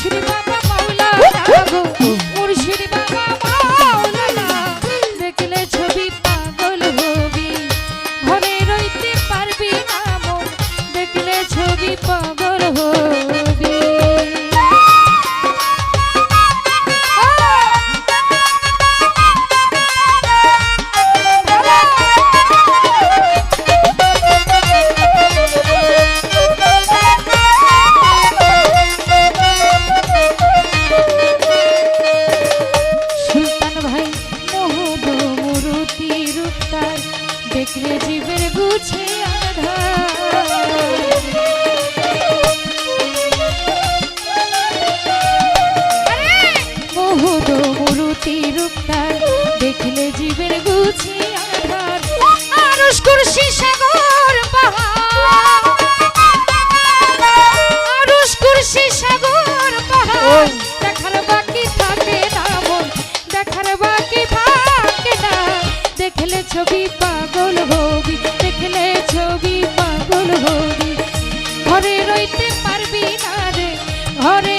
মুর্শিদ বাবা মাওলানা গো মূর্তি রূপটার দেখলে জীবের গুছি আধার। আরস কুরসি সাগর আরস কুরসি সাগর পাহাড়। দেখার বাকি থাকে না মন দেখার বাকি থাকে না। দেখলে ছবি পাগল হবি দেখলে ছবি পাগল হবি। ঘরে রইতে পারবি না রে ঘরে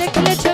দেখলে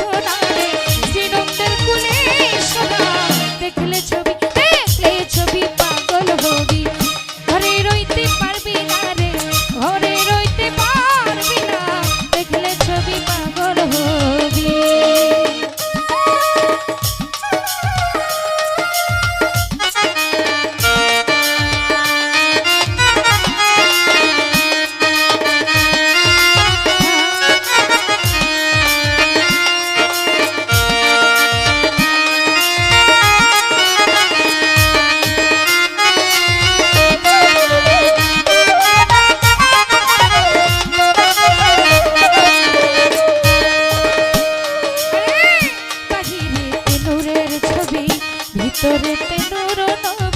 সোনারে যে রক্তের কুলে ভিতরেতে নুরনো